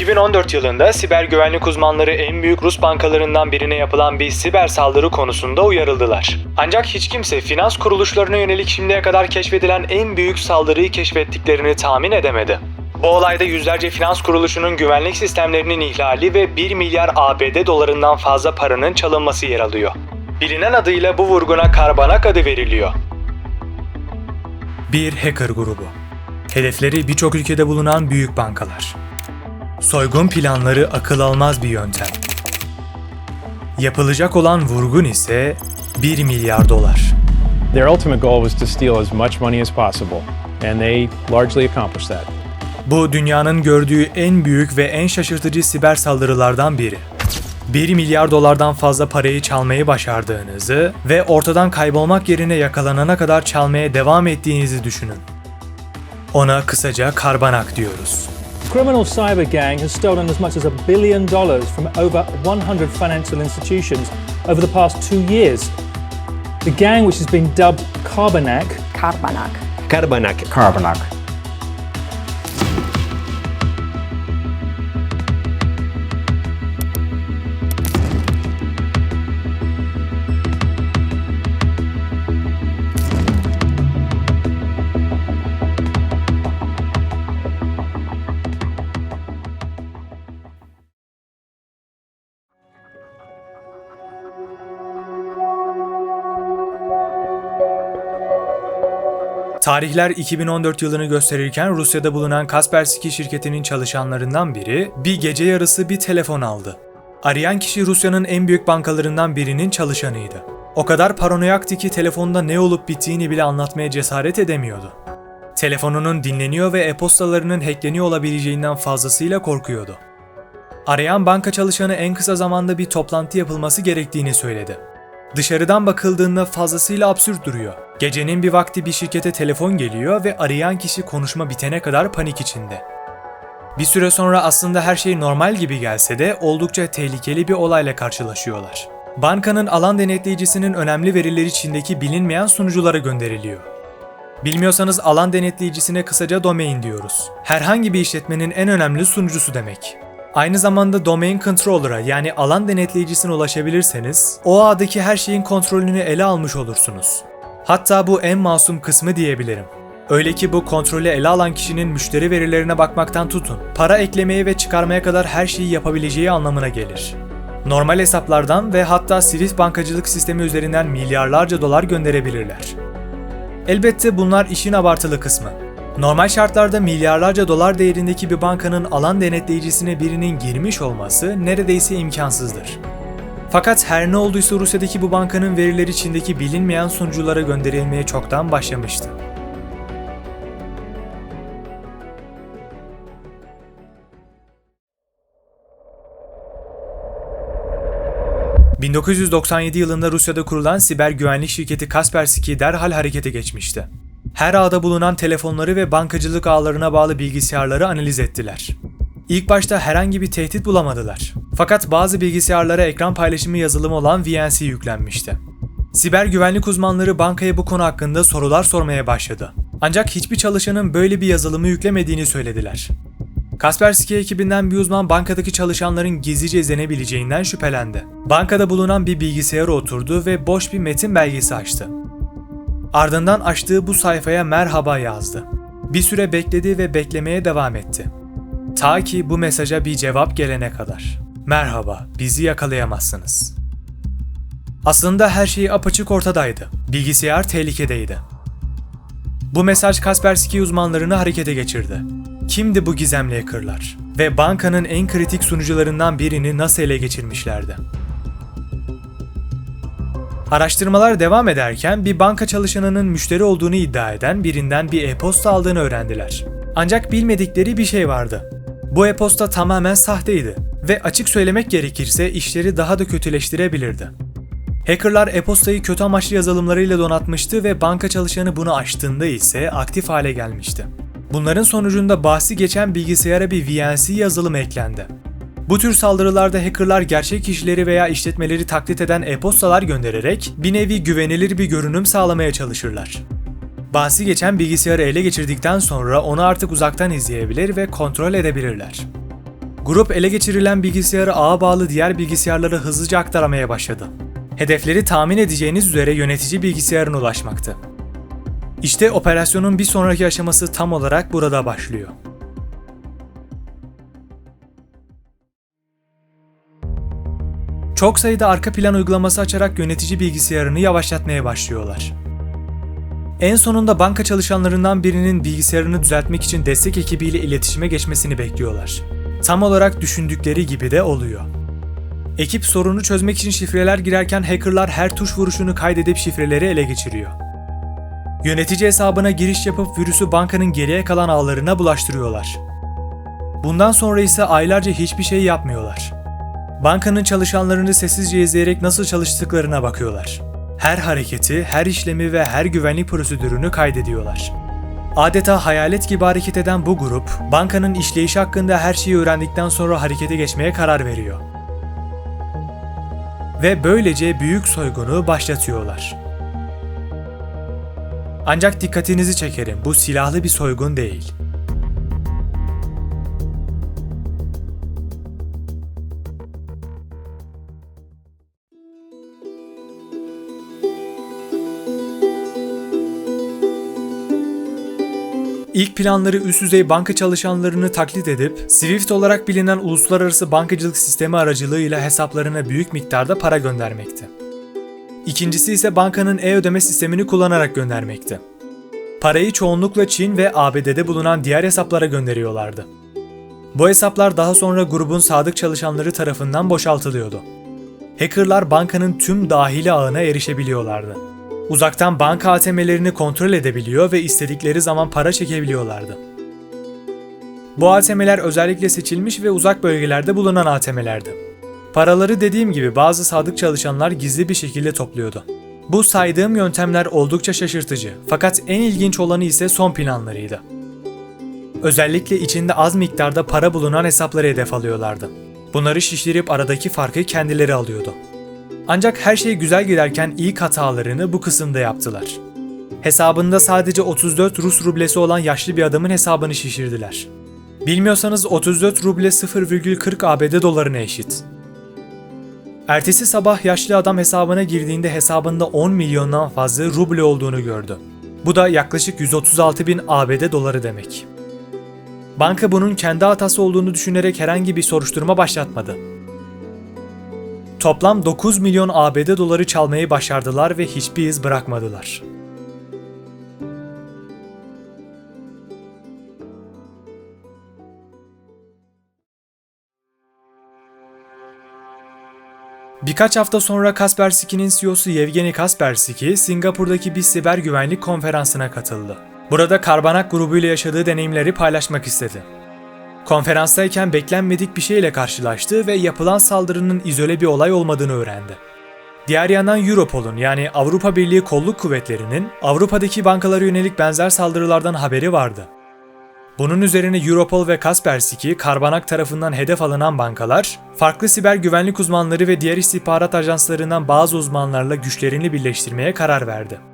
2014 yılında siber güvenlik uzmanları en büyük Rus bankalarından birine yapılan bir siber saldırı konusunda uyarıldılar. Ancak hiç kimse finans kuruluşlarına yönelik şimdiye kadar keşfedilen en büyük saldırıyı keşfettiklerini tahmin edemedi. Bu olayda yüzlerce finans kuruluşunun güvenlik sistemlerinin ihlali ve 1 milyar ABD dolarından fazla paranın çalınması yer alıyor. Bilinen adıyla bu vurguna Karbanak adı veriliyor. Bir hacker grubu. Hedefleri birçok ülkede bulunan büyük bankalar. Soygun planları akıl almaz bir yöntem. Yapılacak olan vurgun ise 1 milyar dolar. Their ultimate goal was to steal as much money as possible, and they largely accomplished that. Bu dünyanın gördüğü en büyük ve en şaşırtıcı siber saldırılardan biri. 1 milyar dolardan fazla parayı çalmayı başardığınızı ve ortadan kaybolmak yerine yakalanana kadar çalmaya devam ettiğinizi düşünün. Ona kısaca karbanak diyoruz. Criminal cyber gang has stolen as much as a billion dollars from over 100 financial institutions over the past two years. The gang, which has been dubbed Carbonac, Karbanak. Karbanak. Karbanak. Tarihler 2014 yılını gösterirken Rusya'da bulunan Kaspersky şirketinin çalışanlarından biri bir gece yarısı bir telefon aldı. Arayan kişi Rusya'nın en büyük bankalarından birinin çalışanıydı. O kadar paranoyaktı ki telefonda ne olup bittiğini bile anlatmaya cesaret edemiyordu. Telefonunun dinleniyor ve e-postalarının hackleniyor olabileceğinden fazlasıyla korkuyordu. Arayan banka çalışanı en kısa zamanda bir toplantı yapılması gerektiğini söyledi. Dışarıdan bakıldığında fazlasıyla absürt duruyor. Gecenin bir vakti bir şirkete telefon geliyor ve arayan kişi konuşma bitene kadar panik içinde. Bir süre sonra aslında her şey normal gibi gelse de oldukça tehlikeli bir olayla karşılaşıyorlar. Bankanın alan denetleyicisinin önemli verileri içindeki bilinmeyen sunuculara gönderiliyor. Bilmiyorsanız alan denetleyicisine kısaca domain diyoruz. Herhangi bir işletmenin en önemli sunucusu demek. Aynı zamanda domain controller'a yani alan denetleyicisine ulaşabilirseniz o ağdaki her şeyin kontrolünü ele almış olursunuz. Hatta bu en masum kısmı diyebilirim. Öyle ki bu kontrolü ele alan kişinin müşteri verilerine bakmaktan tutun, para eklemeye ve çıkarmaya kadar her şeyi yapabileceği anlamına gelir. Normal hesaplardan ve hatta Swift bankacılık sistemi üzerinden milyarlarca dolar gönderebilirler. Elbette bunlar işin abartılı kısmı. Normal şartlarda milyarlarca dolar değerindeki bir bankanın alan denetleyicisine birinin girmiş olması neredeyse imkansızdır. Fakat her ne olduysa Rusya'daki bu bankanın verileri Çin'deki bilinmeyen sunuculara gönderilmeye çoktan başlamıştı. ...1997 yılında Rusya'da kurulan siber güvenlik şirketi Kaspersky derhal harekete geçmişti. Her ağda bulunan telefonları ve bankacılık ağlarına bağlı bilgisayarları analiz ettiler. İlk başta herhangi bir tehdit bulamadılar. Fakat bazı bilgisayarlara ekran paylaşımı yazılımı olan VNC yüklenmişti. Siber güvenlik uzmanları bankaya bu konu hakkında sorular sormaya başladı. Ancak hiçbir çalışanın böyle bir yazılımı yüklemediğini söylediler. Kaspersky ekibinden bir uzman bankadaki çalışanların gizlice izlenebileceğinden şüphelendi. Bankada bulunan bir bilgisayara oturdu ve boş bir metin belgesi açtı. Ardından açtığı bu sayfaya merhaba yazdı. Bir süre bekledi ve beklemeye devam etti. Ta ki bu mesaja bir cevap gelene kadar. Merhaba, bizi yakalayamazsınız. Aslında her şey apaçık ortadaydı. Bilgisayar tehlikedeydi. Bu mesaj Kaspersky uzmanlarını harekete geçirdi. Kimdi bu gizemli hackerlar? Ve bankanın en kritik sunucularından birini nasıl ele geçirmişlerdi? Araştırmalar devam ederken bir banka çalışanının müşteri olduğunu iddia eden birinden bir e-posta aldığını öğrendiler. Ancak bilmedikleri bir şey vardı. Bu e-posta tamamen sahteydi ve açık söylemek gerekirse işleri daha da kötüleştirebilirdi. Hackerlar e-postayı kötü amaçlı yazılımlarıyla donatmıştı ve banka çalışanı bunu açtığında ise aktif hale gelmişti. Bunların sonucunda bahsi geçen bilgisayara bir VNC yazılımı eklendi. Bu tür saldırılarda hackerlar gerçek kişileri veya işletmeleri taklit eden e-postalar göndererek bir nevi güvenilir bir görünüm sağlamaya çalışırlar. Bahsi geçen bilgisayarı ele geçirdikten sonra onu artık uzaktan izleyebilir ve kontrol edebilirler. Grup ele geçirilen bilgisayarı ağa bağlı diğer bilgisayarlara hızlıca aktaramaya başladı. Hedefleri tahmin edeceğiniz üzere yönetici bilgisayarına ulaşmaktı. İşte operasyonun bir sonraki aşaması tam olarak burada başlıyor. Çok sayıda arka plan uygulaması açarak yönetici bilgisayarını yavaşlatmaya başlıyorlar. En sonunda banka çalışanlarından birinin bilgisayarını düzeltmek için destek ekibiyle iletişime geçmesini bekliyorlar. Tam olarak düşündükleri gibi de oluyor. Ekip sorunu çözmek için şifreler girerken hackerlar her tuş vuruşunu kaydedip şifreleri ele geçiriyor. Yönetici hesabına giriş yapıp virüsü bankanın geriye kalan ağlarına bulaştırıyorlar. Bundan sonra ise aylarca hiçbir şey yapmıyorlar. Bankanın çalışanlarını sessizce izleyerek nasıl çalıştıklarına bakıyorlar. Her hareketi, her işlemi ve her güvenlik prosedürünü kaydediyorlar. Adeta hayalet gibi hareket eden bu grup, bankanın işleyişi hakkında her şeyi öğrendikten sonra harekete geçmeye karar veriyor. Ve böylece büyük soygunu başlatıyorlar. Ancak dikkatinizi çekerim, bu silahlı bir soygun değil. İlk planları üst düzey banka çalışanlarını taklit edip, SWIFT olarak bilinen uluslararası bankacılık sistemi aracılığıyla hesaplarına büyük miktarda para göndermekti. İkincisi ise bankanın e-ödeme sistemini kullanarak göndermekti. Parayı çoğunlukla Çin ve ABD'de bulunan diğer hesaplara gönderiyorlardı. Bu hesaplar daha sonra grubun sadık çalışanları tarafından boşaltılıyordu. Hackerlar bankanın tüm dahili ağına erişebiliyorlardı. Uzaktan banka ATM'lerini kontrol edebiliyor ve istedikleri zaman para çekebiliyorlardı. Bu ATM'ler özellikle seçilmiş ve uzak bölgelerde bulunan ATM'lerdi. Paraları dediğim gibi bazı sadık çalışanlar gizli bir şekilde topluyordu. Bu saydığım yöntemler oldukça şaşırtıcı fakat en ilginç olanı ise son planlarıydı. Özellikle içinde az miktarda para bulunan hesapları hedef alıyorlardı. Bunları şişirip aradaki farkı kendileri alıyordu. Ancak her şey güzel giderken ilk hatalarını bu kısımda yaptılar. Hesabında sadece 34 Rus rublesi olan yaşlı bir adamın hesabını şişirdiler. Bilmiyorsanız 34 ruble 0,40 ABD dolarına eşit. Ertesi sabah yaşlı adam hesabına girdiğinde hesabında 10 milyondan fazla ruble olduğunu gördü. Bu da yaklaşık 136 bin ABD doları demek. Banka bunun kendi hatası olduğunu düşünerek herhangi bir soruşturma başlatmadı. Toplam 9 milyon ABD doları çalmayı başardılar ve hiçbir iz bırakmadılar. Birkaç hafta sonra Kaspersky'nin CEO'su Yevgeny Kaspersky, Singapur'daki bir siber güvenlik konferansına katıldı. Burada Karbanak grubuyla yaşadığı deneyimleri paylaşmak istedi. Konferanstayken beklenmedik bir şeyle karşılaştı ve yapılan saldırının izole bir olay olmadığını öğrendi. Diğer yandan Europol'un yani Avrupa Birliği Kolluk Kuvvetleri'nin Avrupa'daki bankalara yönelik benzer saldırılardan haberi vardı. Bunun üzerine Europol ve Kaspersky, Karbanak tarafından hedef alınan bankalar, farklı siber güvenlik uzmanları ve diğer istihbarat ajanslarından bazı uzmanlarla güçlerini birleştirmeye karar verdi.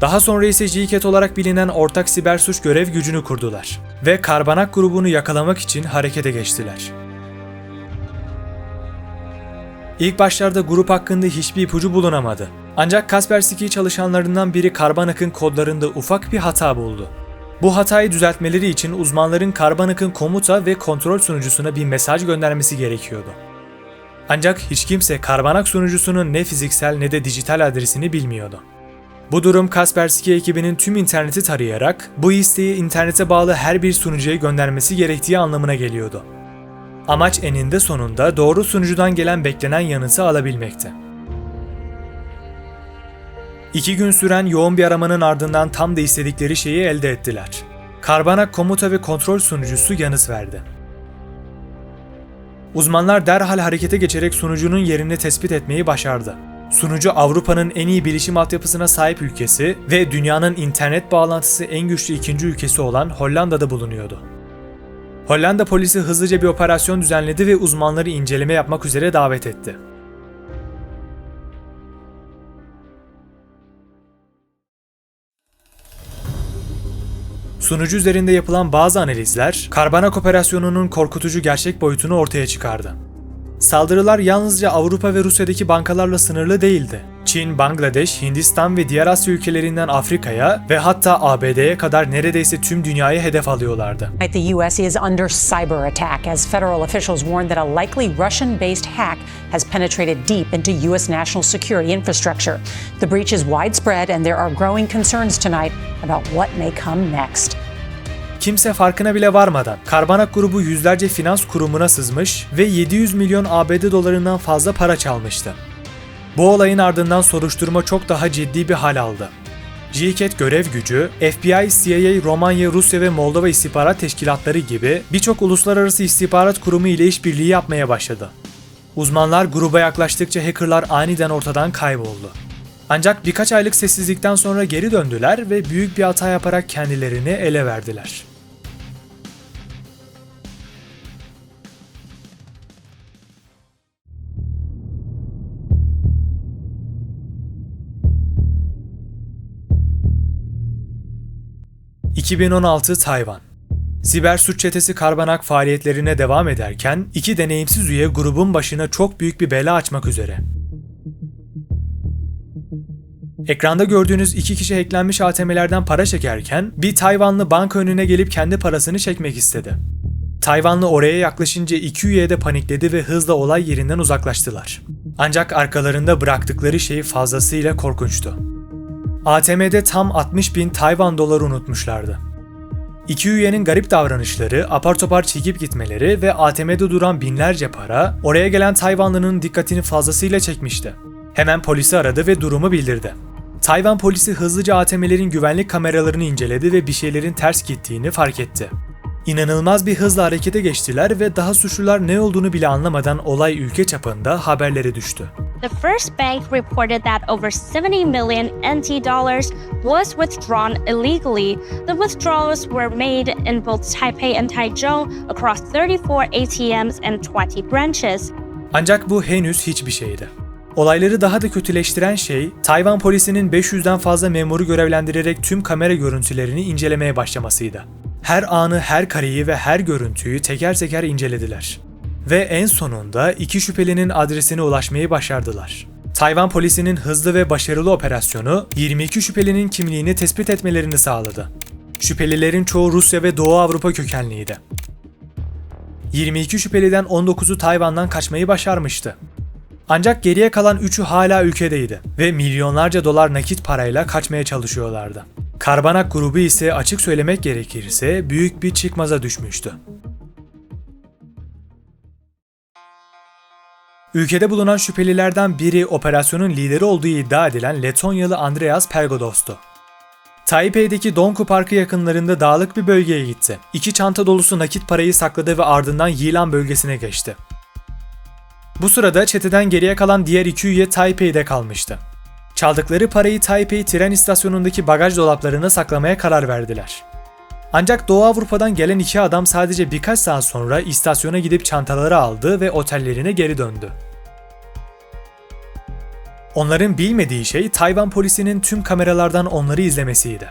Daha sonra ise GCAT olarak bilinen ortak siber suç görev gücünü kurdular ve Karbanak grubunu yakalamak için harekete geçtiler. İlk başlarda grup hakkında hiçbir ipucu bulunamadı. Ancak Kaspersky çalışanlarından biri Karbanak'ın kodlarında ufak bir hata buldu. Bu hatayı düzeltmeleri için uzmanların Karbanak'ın komuta ve kontrol sunucusuna bir mesaj göndermesi gerekiyordu. Ancak hiç kimse Karbanak sunucusunun ne fiziksel ne de dijital adresini bilmiyordu. Bu durum Kaspersky ekibinin tüm interneti tarayarak bu isteği internete bağlı her bir sunucuya göndermesi gerektiği anlamına geliyordu. Amaç eninde sonunda doğru sunucudan gelen beklenen yanıtı alabilmekti. İki gün süren yoğun bir aramanın ardından tam da istedikleri şeyi elde ettiler. Karbanak komuta ve kontrol sunucusu yanıt verdi. Uzmanlar derhal harekete geçerek sunucunun yerini tespit etmeyi başardı. Sunucu Avrupa'nın en iyi bilişim altyapısına sahip ülkesi ve dünyanın internet bağlantısı en güçlü ikinci ülkesi olan Hollanda'da bulunuyordu. Hollanda polisi hızlıca bir operasyon düzenledi ve uzmanları inceleme yapmak üzere davet etti. Sunucu üzerinde yapılan bazı analizler, Karbanak operasyonunun korkutucu gerçek boyutunu ortaya çıkardı. Saldırılar yalnızca Avrupa ve Rusya'daki bankalarla sınırlı değildi. Çin, Bangladeş, Hindistan ve diğer Asya ülkelerinden Afrika'ya ve hatta ABD'ye kadar neredeyse tüm dünyayı hedef alıyorlardı. The U.S. is under cyber attack as federal officials warn that a likely Russian based hack has penetrated deep into U.S. national security infrastructure. The breach is widespread, and there are growing concerns tonight about what may come next. Kimse farkına bile varmadan Karbanak grubu yüzlerce finans kurumuna sızmış ve 700 milyon ABD dolarından fazla para çalmıştı. Bu olayın ardından soruşturma çok daha ciddi bir hal aldı. JCAT görev gücü, FBI, CIA, Romanya, Rusya ve Moldova istihbarat teşkilatları gibi birçok uluslararası istihbarat kurumu ile işbirliği yapmaya başladı. Uzmanlar gruba yaklaştıkça hackerlar aniden ortadan kayboldu. Ancak birkaç aylık sessizlikten sonra geri döndüler ve büyük bir hata yaparak kendilerini ele verdiler. ...2016 Tayvan. Siber suç çetesi Karbanak faaliyetlerine devam ederken iki deneyimsiz üye grubun başına çok büyük bir bela açmak üzere. Ekranda gördüğünüz iki kişi hacklenmiş ATM'lerden para çekerken bir Tayvanlı banka önüne gelip kendi parasını çekmek istedi. Tayvanlı oraya yaklaşınca iki üye de panikledi ve hızla olay yerinden uzaklaştılar. Ancak arkalarında bıraktıkları şey fazlasıyla korkunçtu. ATM'de tam 60 bin Tayvan doları unutmuşlardı. İki üyenin garip davranışları, apar topar çekip gitmeleri ve ATM'de duran binlerce para oraya gelen Tayvanlının dikkatini fazlasıyla çekmişti. Hemen polisi aradı ve durumu bildirdi. Tayvan polisi hızlıca ATM'lerin güvenlik kameralarını inceledi ve bir şeylerin ters gittiğini fark etti. İnanılmaz bir hızla harekete geçtiler ve daha suçlular ne olduğunu bile anlamadan olay ülke çapında haberlere düştü. The first bank reported that over 70 million NT dollars was withdrawn illegally. The withdrawals were made in both Taipei and Taichung across 34 ATMs and 20 branches. Ancak bu henüz hiçbir şeydi. Olayları daha da kötüleştiren şey, Tayvan polisinin 500'den fazla memuru görevlendirerek tüm kamera görüntülerini incelemeye başlamasıydı. Her anı, her kareyi ve her görüntüyü teker teker incelediler. Ve en sonunda iki şüphelinin adresine ulaşmayı başardılar. Tayvan polisinin hızlı ve başarılı operasyonu 22 şüphelinin kimliğini tespit etmelerini sağladı. Şüphelilerin çoğu Rusya ve Doğu Avrupa kökenliydi. 22 şüpheliden 19'u Tayvan'dan kaçmayı başarmıştı. Ancak geriye kalan üçü hala ülkedeydi ve milyonlarca dolar nakit parayla kaçmaya çalışıyorlardı. Karbanak grubu ise açık söylemek gerekirse büyük bir çıkmaza düşmüştü. Ülkede bulunan şüphelilerden biri operasyonun lideri olduğu iddia edilen Letonyalı Andreas Pergodos'tu. Taipei'deki Donku Parkı yakınlarında dağlık bir bölgeye gitti. İki çanta dolusu nakit parayı sakladı ve ardından Yilan bölgesine geçti. Bu sırada çeteden geriye kalan diğer iki üye Taipei'de kalmıştı. Çaldıkları parayı Taipei tren istasyonundaki bagaj dolaplarına saklamaya karar verdiler. Ancak Doğu Avrupa'dan gelen iki adam sadece birkaç saat sonra istasyona gidip çantaları aldı ve otellerine geri döndü. Onların bilmediği şey Tayvan polisinin tüm kameralardan onları izlemesiydi.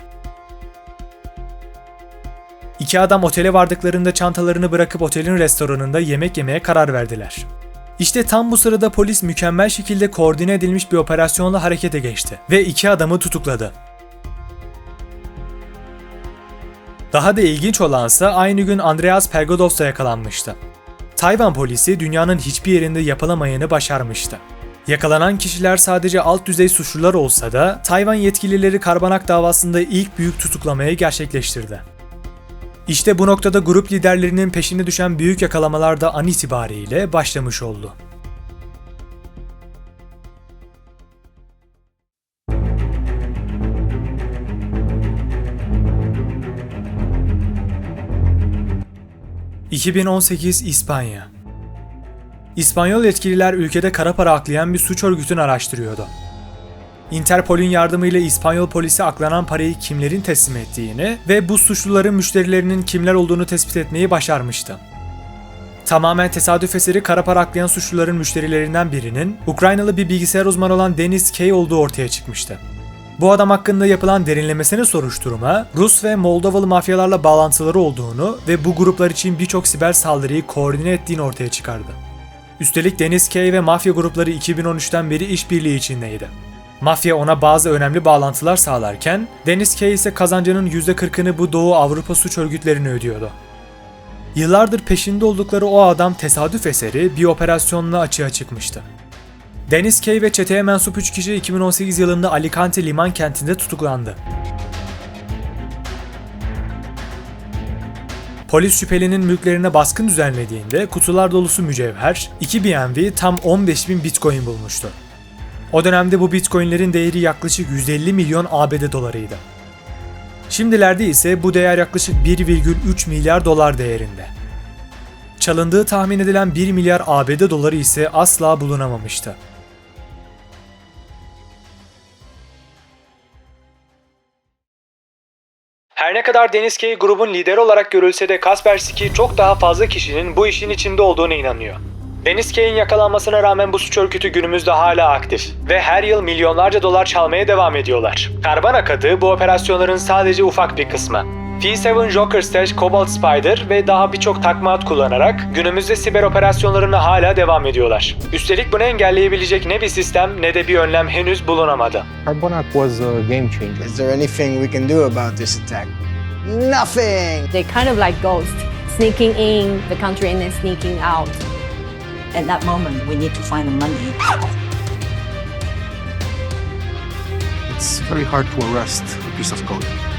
İki adam otele vardıklarında çantalarını bırakıp otelin restoranında yemek yemeye karar verdiler. İşte tam bu sırada polis mükemmel şekilde koordine edilmiş bir operasyonla harekete geçti ve iki adamı tutukladı. Daha da ilginç olansa aynı gün Andreas Pergodov da yakalanmıştı. Tayvan polisi dünyanın hiçbir yerinde yapılamayanı başarmıştı. Yakalanan kişiler sadece alt düzey suçlular olsa da Tayvan yetkilileri Karbanak davasında ilk büyük tutuklamayı gerçekleştirdi. İşte bu noktada grup liderlerinin peşine düşen büyük yakalamalar da an itibariyle başlamış oldu. ...2018 İspanya İspanyol yetkililer ülkede kara para aklayan bir suç örgütünü araştırıyordu. Interpol'ün yardımıyla İspanyol polisi aklanan parayı kimlerin teslim ettiğini ve bu suçluların müşterilerinin kimler olduğunu tespit etmeyi başarmıştı. Tamamen tesadüf eseri kara para aklayan suçluların müşterilerinden birinin Ukraynalı bir bilgisayar uzmanı olan Denis Kay olduğu ortaya çıkmıştı. Bu adam hakkında yapılan derinlemesine soruşturma, Rus ve Moldovalı mafyalarla bağlantıları olduğunu ve bu gruplar için birçok siber saldırıyı koordine ettiğini ortaya çıkardı. Üstelik Deniz K ve mafya grupları 2013'ten beri işbirliği içindeydi. Mafya ona bazı önemli bağlantılar sağlarken, Deniz K ise kazancının %40'ını bu Doğu Avrupa suç örgütlerine ödüyordu. Yıllardır peşinde oldukları o adam tesadüf eseri bir operasyonla açığa çıkmıştı. Deniz K ve çeteye mensup 3 kişi 2018 yılında Alicante liman kentinde tutuklandı. Polis şüphelinin mülklerine baskın düzenlediğinde kutular dolusu mücevher, 2 BNB tam 15 bin bitcoin bulmuştu. O dönemde bu bitcoinlerin değeri yaklaşık 150 milyon ABD dolarıydı. Şimdilerde ise bu değer yaklaşık 1,3 milyar dolar değerinde. Çalındığı tahmin edilen 1 milyar ABD doları ise asla bulunamamıştı. Her ne kadar Deniz K grubun lideri olarak görülse de Kaspersky çok daha fazla kişinin bu işin içinde olduğuna inanıyor. Deniz K'in yakalanmasına rağmen bu suç örgütü günümüzde hala aktif ve her yıl milyonlarca dolar çalmaya devam ediyorlar. Karban akadı bu operasyonların sadece ufak bir kısmı. T7 Joker Stash, Cobalt Spider ve daha birçok takma ad kullanarak günümüzde siber operasyonlarına hala devam ediyorlar. Üstelik bunu engelleyebilecek ne bir sistem ne de bir önlem henüz bulunamadı. Carbonac was a game changer. Is there anything we can do about this attack? Nothing! They're kind of like ghosts, sneaking in the country and then sneaking out. At that moment, we need to find the money. It's very hard to arrest a piece of code.